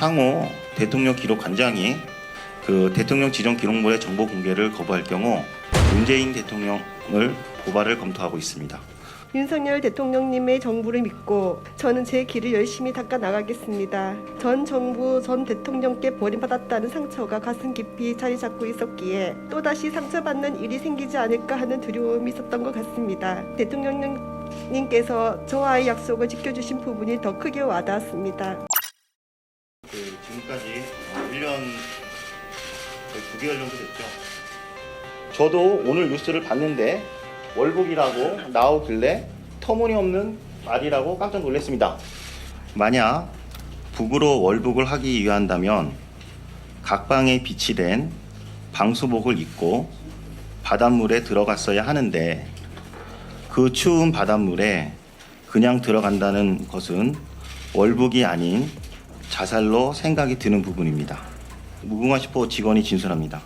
향후 대통령 기록 관장이 그 대통령 지정 기록물의 정보 공개를 거부할 경우 문재인 대통령을 고발을 검토하고 있습니다. 윤석열 대통령님의 정부를 믿고 저는 제 길을 열심히 닦아 나가겠습니다. 전 정부 전 대통령께 버림받았다는 상처가 가슴 깊이 자리 잡고 있었기에 또다시 상처받는 일이 생기지 않을까 하는 두려움이 있었던 것 같습니다. 대통령님께서 저와의 약속을 지켜주신 부분이 더 크게 와닿았습니다. 그 지금까지 1년 거의 9개월 정도 됐죠. 저도 오늘 뉴스를 봤는데 월북이라고 나오길래 터무니없는 말이라고 깜짝 놀랐습니다. 만약 북으로 월북을 하기 위한다면 각방에 비치된 방수복을 입고 바닷물에 들어갔어야 하는데 그 추운 바닷물에 그냥 들어간다는 것은 월북이 아닌 자살로 생각이 드는 부분입니다. 무궁화 슈퍼 직원이 진술합니다.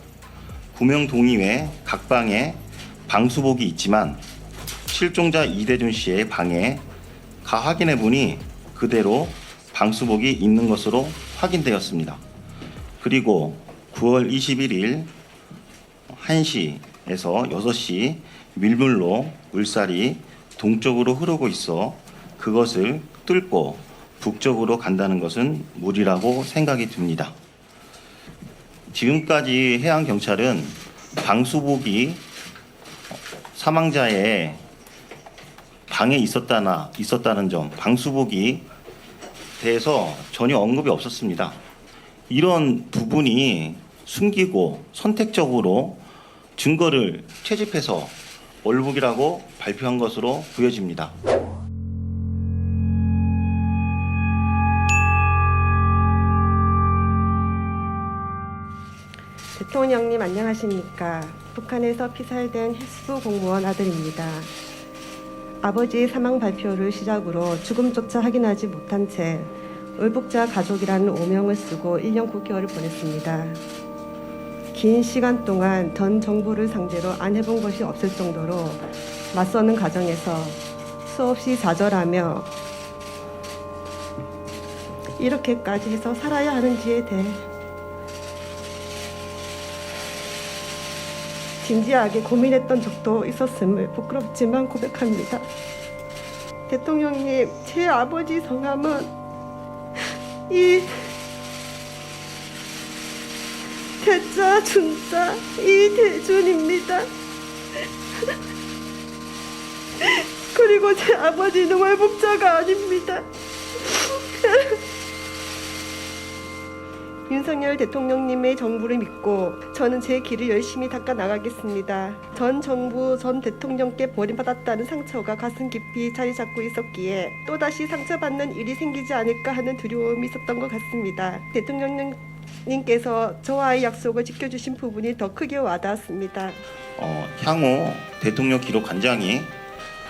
구명 동의회 각방에 방수복이 있지만 실종자 이대준 씨의 방에 가 확인해 보니 그대로 방수복이 있는 것으로 확인되었습니다. 그리고 9월 21일 1시에서 6시 밀물로 물살이 동쪽으로 흐르고 있어 그것을 뚫고 북쪽으로 간다는 것은 무리라고 생각이 듭니다. 지금까지 해양 경찰은 방수복이 사망자의 방에 있었다나 있었다는 점, 방수복이 대해서 전혀 언급이 없었습니다. 이런 부분이 숨기고 선택적으로 증거를 채집해서 월북이라고 발표한 것으로 보여집니다. 대통령님 안녕하십니까? 북한에서 피살된 해수부 공무원 아들입니다. 아버지의 사망 발표를 시작으로 죽음조차 확인하지 못한 채 울북자 가족이라는 오명을 쓰고 1년 9개월을 보냈습니다. 긴 시간 동안 전 정부를 상대로 안 해본 것이 없을 정도로 맞서는 과정에서 수없이 좌절하며 이렇게까지 해서 살아야 하는지에 대해 진지하게 고민했던 적도 있었음을 부끄럽지만 고백합니다. 대통령님, 제 아버지 성함은 이 대자 준자 이대준입니다. 그리고 제 아버지는 월북자가 아닙니다. 윤석열 대통령님의 정부를 믿고 저는 제 길을 열심히 닦아 나가겠습니다. 전 정부 전 대통령께 버림받았다는 상처가 가슴 깊이 자리 잡고 있었기에 또다시 상처받는 일이 생기지 않을까 하는 두려움이 있었던 것 같습니다. 대통령님께서 저와의 약속을 지켜주신 부분이 더 크게 와닿았습니다. 어, 향후 대통령 기록 관장이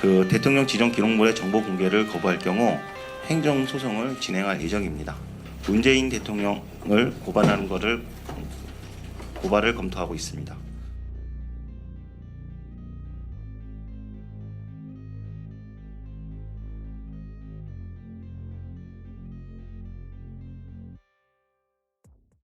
그 대통령 지정 기록물의 정보 공개를 거부할 경우 행정 소송을 진행할 예정입니다. 문재인 대통령을 고발하는 것을 고발을 검토하고 있습니다.